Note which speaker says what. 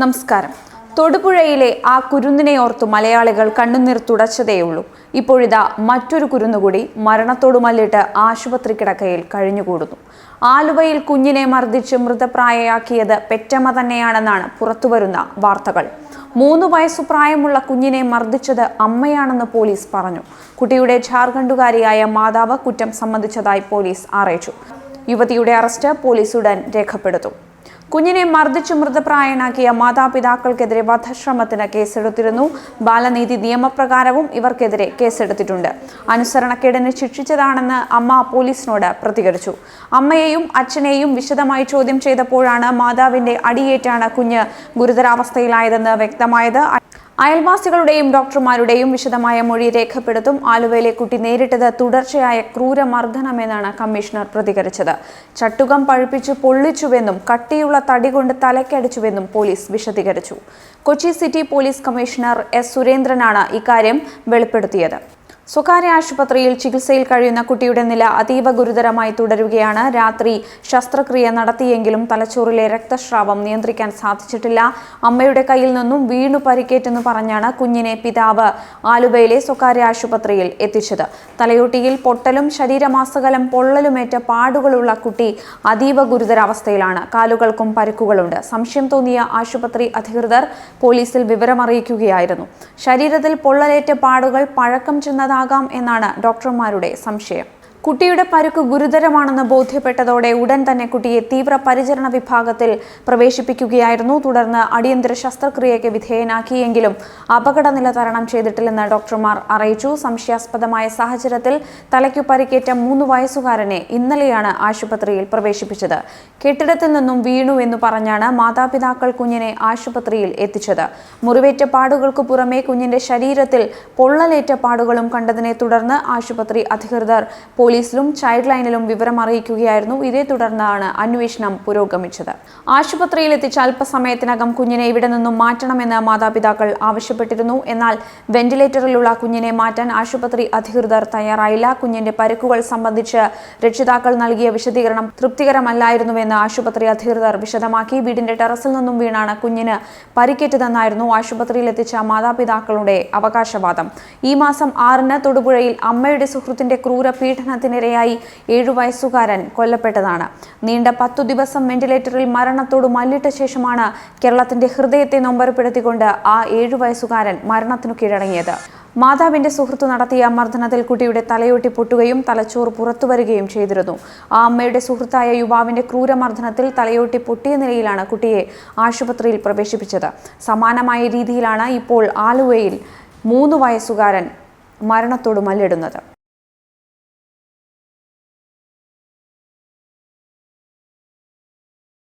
Speaker 1: നമസ്കാരം. തൊടുപുഴയിലെ ആ കുരുന്നിനെ ഓർത്തു മലയാളികൾ കണ്ണുനീർ തുടച്ചതേയുള്ളൂ. ഇപ്പോഴിതാ മറ്റൊരു കുരുന്നുകൂടി മരണത്തോട് മല്ലിട്ട് ആശുപത്രി കിടക്കയിൽ കഴിഞ്ഞുകൂടുന്നു. ആലുവയിൽ കുഞ്ഞിനെ മർദ്ദിച്ച് മൃതപ്രായയാക്കിയത് പെറ്റമ്മ തന്നെയാണെന്നാണ് പുറത്തുവരുന്ന വാർത്തകൾ. മൂന്ന് വയസ്സു പ്രായമുള്ള കുഞ്ഞിനെ മർദ്ദിച്ചത് അമ്മയാണെന്ന് പോലീസ് പറഞ്ഞു. കുട്ടിയുടെ ഝാർഖണ്ഡുകാരിയായ മാതാവ് കുറ്റം സംബന്ധിച്ചതായി പോലീസ് അറിയിച്ചു. യുവതിയുടെ അറസ്റ്റ് പോലീസ് ഉടൻ രേഖപ്പെടുത്തും. കുഞ്ഞിനെ മർദ്ദിച്ചു മൃതപ്രായനാക്കിയ മാതാപിതാക്കൾക്കെതിരെ വധശ്രമത്തിന് കേസെടുത്തിരുന്നു. ബാലനീതി നിയമപ്രകാരവും ഇവർക്കെതിരെ കേസെടുത്തിട്ടുണ്ട്. അനുസരണക്കേടിന് ശിക്ഷിച്ചതാണെന്ന് അമ്മ പോലീസിനോട് പ്രതികരിച്ചു. അമ്മയെയും അച്ഛനെയും വിശദമായി ചോദ്യം ചെയ്തപ്പോഴാണ് മാതാവിന്റെ അടിയേറ്റാണ് കുഞ്ഞ് ഗുരുതരാവസ്ഥയിലായതെന്ന് വ്യക്തമായത്. അയൽവാസികളുടെയും ഡോക്ടർമാരുടെയും വിശദമായ മൊഴി രേഖപ്പെടുത്തും ആലുവയിലെ കുട്ടി നേരിട്ടത് തുടർച്ചയായ ക്രൂരമർദ്ദനമെന്നാണ് കമ്മീഷണർ പ്രതികരിച്ചത്. ചട്ടുകം പഴുപ്പിച്ചു പൊള്ളിച്ചുവെന്നും കട്ടിയുള്ള തടി കൊണ്ട് തലയ്ക്കടിച്ചുവെന്നും പോലീസ് വിശദീകരിച്ചു. Kochi city police commissioner S സുരേന്ദ്രനാണ് ഇക്കാര്യം വെളിപ്പെടുത്തിയത്. സ്വകാര്യ ആശുപത്രിയിൽ ചികിത്സയിൽ കഴിയുന്ന കുട്ടിയുടെ നില അതീവ ഗുരുതരമായി തുടരുകയാണ്. രാത്രി ശസ്ത്രക്രിയ നടത്തിയെങ്കിലും തലച്ചോറിലെ രക്തസ്രാവം നിയന്ത്രിക്കാൻ സാധിച്ചിട്ടില്ല. അമ്മയുടെ കയ്യിൽ നിന്നും വീണു പരിക്കേറ്റെന്ന് പറഞ്ഞാണ് കുഞ്ഞിനെ പിതാവ് ആലുവയിലെ സ്വകാര്യ ആശുപത്രിയിൽ എത്തിച്ചത്. തലയോട്ടിയിൽ പൊട്ടലും ശരീരമാസകലം പൊള്ളലുമേറ്റ പാടുകളുള്ള കുട്ടി അതീവ ഗുരുതരാവസ്ഥയിലാണ്. കാലുകൾക്കും പരുക്കുകളുണ്ട്. സംശയം തോന്നിയ ആശുപത്രി അധികൃതർ പോലീസിൽ വിവരമറിയിക്കുകയായിരുന്നു. ശരീരത്തിൽ പൊള്ളലേറ്റ പാടുകൾ പഴക്കം ചെന്നതാകാം എന്നാണ് ഡോക്ടർമാരുടെ സംശയം. കുട്ടിയുടെ പരുക്ക് ഗുരുതരമാണെന്ന് ബോധ്യപ്പെട്ടതോടെ ഉടൻ തന്നെ കുട്ടിയെ തീവ്ര പരിചരണ വിഭാഗത്തിൽ പ്രവേശിപ്പിക്കുകയായിരുന്നു. തുടർന്ന് അടിയന്തര ശസ്ത്രക്രിയയ്ക്ക് വിധേയനാക്കിയെങ്കിലും അപകടനില തരണം ചെയ്തിട്ടില്ലെന്ന് ഡോക്ടർമാർ അറിയിച്ചു. സംശയാസ്പദമായ സാഹചര്യത്തിൽ തലയ്ക്കു പരിക്കേറ്റ മൂന്ന് വയസ്സുകാരനെ ഇന്നലെയാണ് ആശുപത്രിയിൽ പ്രവേശിപ്പിച്ചത്. കെട്ടിടത്തിൽ നിന്നും വീണു എന്ന് പറഞ്ഞാണ് മാതാപിതാക്കൾ കുഞ്ഞിനെ ആശുപത്രിയിൽ എത്തിച്ചത്. മുറിവേറ്റ പാടുകൾക്ക് പുറമെ കുഞ്ഞിന്റെ ശരീരത്തിൽ പൊള്ളലേറ്റ പാടുകളും കണ്ടതിനെ തുടർന്ന് ആശുപത്രി അധികൃതർ പോലീസിലും ചൈൽഡ് ലൈനിലും വിവരം അറിയിക്കുകയായിരുന്നു. ഇതേ തുടർന്നാണ് അന്വേഷണം പുരോഗമിച്ചത്. ആശുപത്രിയിൽ എത്തിച്ച അല്പസമയത്തിനകം കുഞ്ഞിനെ ഇവിടെ നിന്നും മാറ്റണമെന്ന് മാതാപിതാക്കൾ ആവശ്യപ്പെട്ടിരുന്നു. എന്നാൽ വെന്റിലേറ്ററിലുള്ള കുഞ്ഞിനെ മാറ്റാൻ ആശുപത്രി അധികൃതർ തയ്യാറായില്ല. കുഞ്ഞിന്റെ പരുക്കുകൾ സംബന്ധിച്ച് രക്ഷിതാക്കൾ നൽകിയ വിശദീകരണം തൃപ്തികരമല്ലായിരുന്നുവെന്ന് ആശുപത്രി അധികൃതർ വിശദമാക്കി. വീടിന്റെ ടെറസിൽ നിന്നും വീണാണ് കുഞ്ഞിന് പരിക്കേറ്റതെന്നായിരുന്നു ആശുപത്രിയിൽ എത്തിച്ച മാതാപിതാക്കളുടെ അവകാശവാദം. ഈ മാസം ആറിന് തൊടുപുഴയിൽ അമ്മയുടെ സുഹൃത്തിന്റെ ക്രൂര പീഡനത്തിനിരയായി ഏഴു വയസ്സുകാരൻ കൊല്ലപ്പെട്ടതാണ്. നീണ്ട പത്തു ദിവസം വെന്റിലേറ്ററിൽ മരണത്തോട് മല്ലിട്ട ശേഷമാണ് കേരളത്തിന്റെ ഹൃദയത്തെ നൊമ്പരപ്പെടുത്തിക്കൊണ്ട് ആ ഏഴു വയസ്സുകാരൻ മരണത്തിനു കീഴടങ്ങിയത്. മാതാവിന്റെ സുഹൃത്ത് നടത്തിയ മർദ്ദനത്തിൽ കുട്ടിയുടെ തലയൊട്ടി പൊട്ടുകയും തലച്ചോറ് പുറത്തുവരികയും ചെയ്തിരുന്നു. ആ അമ്മയുടെ സുഹൃത്തായ യുവാവിന്റെ ക്രൂരമർദ്ദനത്തിൽ തലയോട്ടി പൊട്ടിയ നിലയിലാണ് കുട്ടിയെ ആശുപത്രിയിൽ പ്രവേശിപ്പിച്ചത്. സമാനമായ രീതിയിലാണ് ഇപ്പോൾ ആലുവയിൽ മൂന്ന് വയസ്സുകാരൻ മരണത്തോട് മല്ലിടുന്നത്.